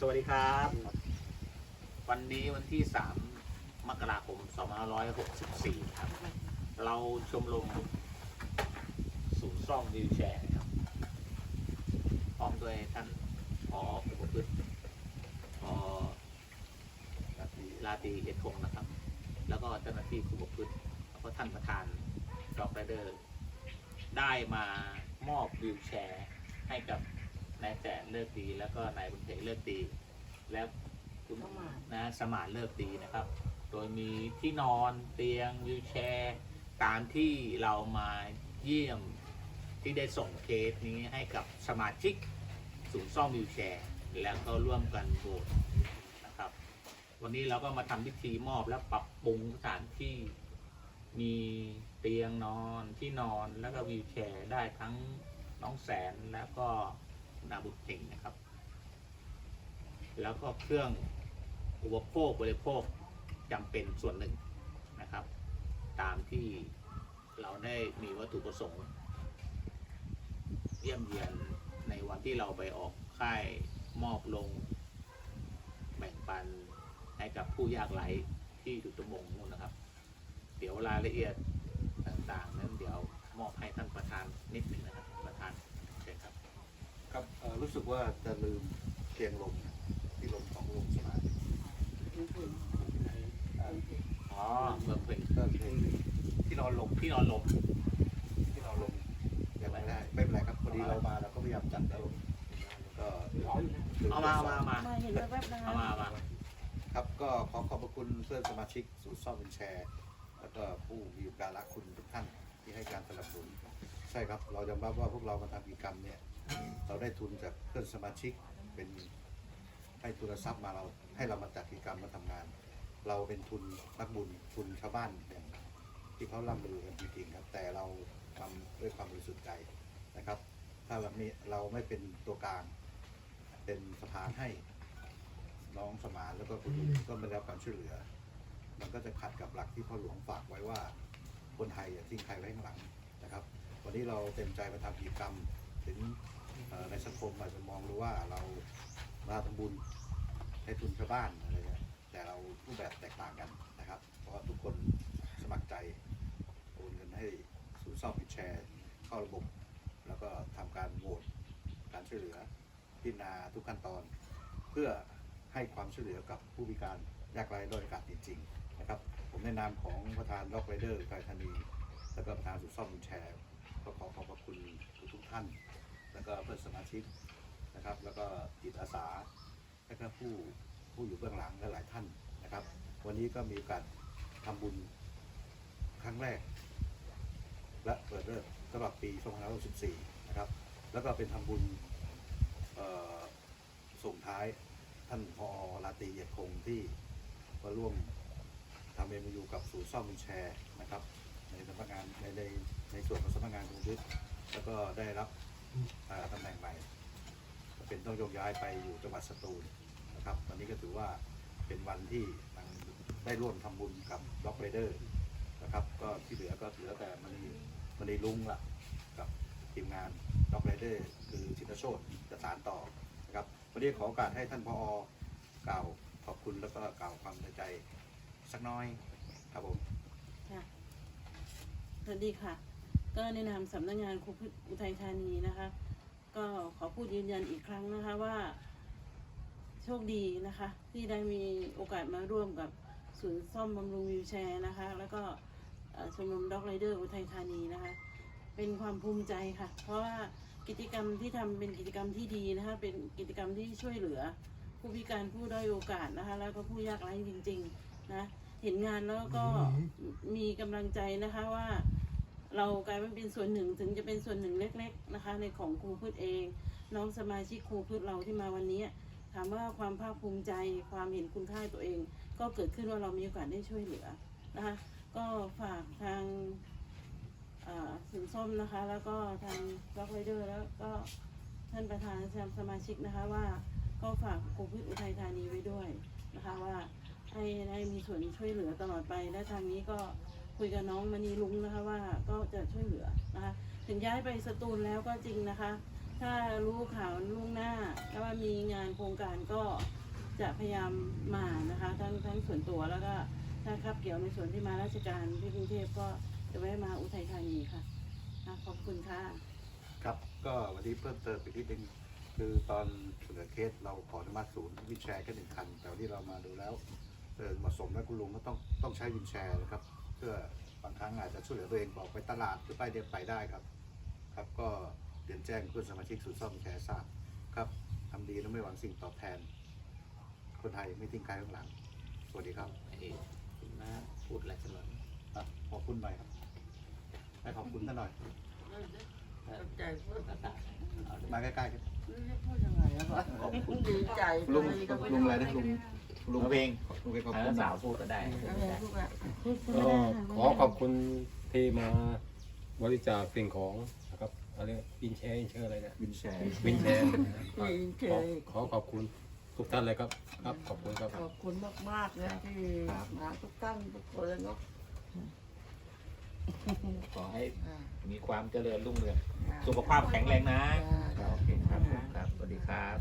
สวัสดีครับ วันนี้วันที่ 3 มกราคม 2564 ครับ เราชมรมศูนย์ซ่อมวิวแชร์ครับพร้อมด้วยท่านพอผู้ประพฤติพอลาตีเอดคงนะครับ แล้วก็เจ้าหน้าที่ผู้ปพฤติแล้วก็ท่านประธานดอกไรเดอร์ ได้มามอบวิวแชร์ให้กับ นายแจนเลิกดีแล้วก็นายบุญเพ็งเลิกดี และคุณนะสมานเลิกดีนะครับ โดยมีที่นอนเตียงวิวแชร์ตามที่เรามาเยี่ยมที่ได้ส่งเคสนี้ให้กับสมาชิกศูนย์ซ่อมวิวแชร์ แล้วก็ร่วมกันโหวตนะครับ วันนี้เราก็มาทำพิธีมอบและปรับปรุงสถานที่มีเตียงนอนที่นอนแล้วก็วีลแชร์ได้ทั้งน้องแสนแล้วก็ นาบุตรเพ่งนะครับ แล้วก็เครื่องอุปโภคบริโภคจำเป็นส่วนหนึ่งนะครับ ตามที่เราได้มีวัตถุประสงค์ เยี่ยมเยียนในวันที่เราไปออกค่ายมอบลง แบ่งปันให้กับผู้ยากไร้ที่ถูกตมงนู่นนะครับ เดี๋ยวรายละเอียดต่างๆ นั้นเดี๋ยวมอบให้ท่านประธานนิดหนึ่งนะครับประธาน ครับเอ่อรู้สึกว่าจะลืมเตียงลมที่ลมของลมสมาธิอ๋อเมืองเป็นก็คือที่นอนลมที่นอนลมที่นอนลมยังไม่ได้ไม่เป็นไรครับพอดีเรามาเราก็พยายามจัดอารมณ์ก็ลืเอามาเอามาเอามามาเห็นแวบๆนะเอาคะมาเอามาครับก็ขอขอบพระคุณเพื่อนสมาชิกศูนย์ซ่อมวินแชร์ แล้วก็ผู้มีอุปการะคุณทุกท่านที่ให้การสนับสนุนใช่ครับเรายอมรับว่าพวกเรามาทำกิจกรรมเนี่ย เราได้ทุนจากเพื่อนสมาชิกเป็นให้ทุนทรัพย์มาเราให้เรามาจัดกิจกรรมมาทำงาน เราเป็นทุนนักบุญทุนชาวบ้านอย่างที่เขาล่ำลือกันจริงๆครับ แต่เราทำด้วยความบริสุทธิ์ใจนะครับ ถ้าแบบนี้เราไม่เป็นตัวกลางเป็นสะพานให้น้องสมานแล้วก็คุณลุงก็ไม่ได้รับการช่วยเหลือ มันก็จะขัดกับหลักที่พ่อหลวงฝากไว้ว่าคนไทยอย่าทิ้งใครไว้ข้างหลังนะครับ วันนี้เราเต็มใจมาทำกิจกรรมถึง ในสังคมอาจจะมองดูว่าเรามาทำบุญให้ทุนชาวบ้านอะไรเงี้ยแต่เรารูปแบบแตกต่างกันนะครับ เพราะทุกคนสมัครใจโอนเงินให้ศูนย์ซ่อมวิดแชร์เข้าระบบ แล้วก็ทำการโหวตการช่วยเหลือพิจารณาทุกขั้นตอน เพื่อให้ความช่วยเหลือกับผู้พิการยากไร้ด้อยโอกาสจริงๆนะครับ ผมในนามของประธานล็อกไรเดอร์ไกรธานี แล้วก็ประธานสุดซ่อมบุญแชร์ก็ขอขอบพระคุณ ชิกนะครับ แล้วก็จิตอาสา แล้วก็ผู้ผู้อยู่เบื้องหลังหลายๆท่านนะครับ วันนี้ก็มีโอกาสทำบุญครั้งแรก และเปิดเริ่มสำหรับปี2564นะครับ แล้วก็เป็นทำบุญส่งท้ายท่านพอลาตีเอียดคงที่มาร่วมทำเอ็มยูกับศูนย์ซ่อมวินแชร์นะครับ ในสำนักงานในในในส่วนของสำนักงานกรุงเทพแล้วก็ได้รับ อ่อตำแหน่งใหม่เป็นต้องโยกย้ายไปอยู่จังหวัดสตูลนะครับวันนี้ก็ถือว่าเป็นวันที่ได้ร่วมทำบุญกับล็อกไรเดอร์นะครับ ก็ที่เหลือก็เหลือแต่มันนีมันนีลุงละกับทีมงานล็อกไรเดอร์คือชินโชตจะสานต่อนะครับวันนี้ขอโอกาสให้ท่านพออกล่าวขอบคุณแล้วก็กล่าวความในใจสักน้อยครับผมสวัสดีค่ะ ก็ในนามสำนักงานครูพุทธอุทัยธานีนะคะ ก็ขอพูดยืนยันอีกครั้งนะคะว่าโชคดีนะคะ ที่ได้มีโอกาสมาร่วมกับศูนย์ซ่อมบำรุงวิวแชร์นะคะ แล้วก็เอ่อชมรมด็อกไรเดอร์อุทัยธานีนะคะ เป็นความภูมิใจค่ะ เพราะว่ากิจกรรมที่ทำเป็นกิจกรรมที่ดีนะคะ เป็นกิจกรรมที่ช่วยเหลือ ผู้พิการผู้ด้อยโอกาสนะคะ แล้วก็ผู้ยากไร้จริง ๆ นะ เห็นงานแล้วก็มีกำลังใจนะคะว่า เรากลายมาเป็นส่วนหนึ่งถึงจะเป็นส่วนหนึ่งเล็ก ๆนะคะ ในของครูพืชเอง น้องสมาชิกครูพืชเราที่มาวันนี้ ถามว่าความภาคภูมิใจความเห็นคุณค่าตัวเอง ก็เกิดขึ้นว่าเรามีโอกาสได้ช่วยเหลือนะคะ ก็ฝากทางอ่าสินส้มนะคะ แล้วก็ทางล็อกไรเดอร์แล้วก็ท่านประธานสมาชิกนะคะว่าก็ฝากครูพืชอุทัยธานีไว้ด้วยนะคะว่าให้ได้มีส่วนช่วยเหลือตลอดไปและทางนี้ก็คุยกับน้องมณีลุงนะคะว่า จะช่วยเหลือนะคะถึงย้ายไปสตูลแล้วก็จริงนะคะ ถ้ารู้ข่าวล่วงหน้าถ้าว่ามีงานโครงการก็จะพยายามมานะคะทั้งทั้งส่วนตัวแล้วก็ถ้าคับเกี่ยวในส่วนที่มาราชการที่กรุงเทพก็จะแวะมาอุทัยธานีค่ะอะขอบคุณค่ะ ครับก็วันนี้เพิ่มเติมอีกนิดนึงคือตอนเสนอเคสเราขออนุมัติศูนย์วินแชร์แค่หนึ่งคัน แต่วันนี้เรามาดูแล้วเออเหมาะสมแล้วคุณลุงก็ต้องต้องใช้วินแชร์นะครับ เพื่อางครั้งอาจจะช่วยเหลือตัวเองบอกไปตลาดหรือไปเดินไปได้ครับ ครับก็เรียนแจ้งเพื่อนสมาชิกศูนย์ซ่อมวินแชร์ทราบครับทำดีแล้วไม่หวังสิ่งตอบแทน คนไทยไม่ทิ้งใครข้างหลัง สวัสดีครับไอ้คุณน้าพูดอะไรกันหน่อยอะขอบคุณหน่อยครับให้ขอบคุณท่านหน่อยใจพูดประกาศเอาเลยมาใกล้ๆครับพูดยังไงอะวะดีใจลุงเลยก็ไม่ลุงอะไรนะลุง ลุงเอาเพลงลุงไปขอบเอคุอณสาวพูดก็ได้ได้พูดอะก็ขอขอบคุณที่มาบริจาคสิ่งของนะครับอะไรวินแชร์วินแชร์อะไรเนี่ยวินแชร์วินแชร์ดีเฉขอยขอขอบคุณทุกท่านเลยครับ ครับขอบคุณครับขอบคุณมากๆนะที่มาทุกท่านทุกคนเลยเนาะขอให้อ่ามีความเจริญรุ่งเรืองอ่าสุขภาพแข็งแรงนะอ่าโอเคครับครับสวัสดีครับ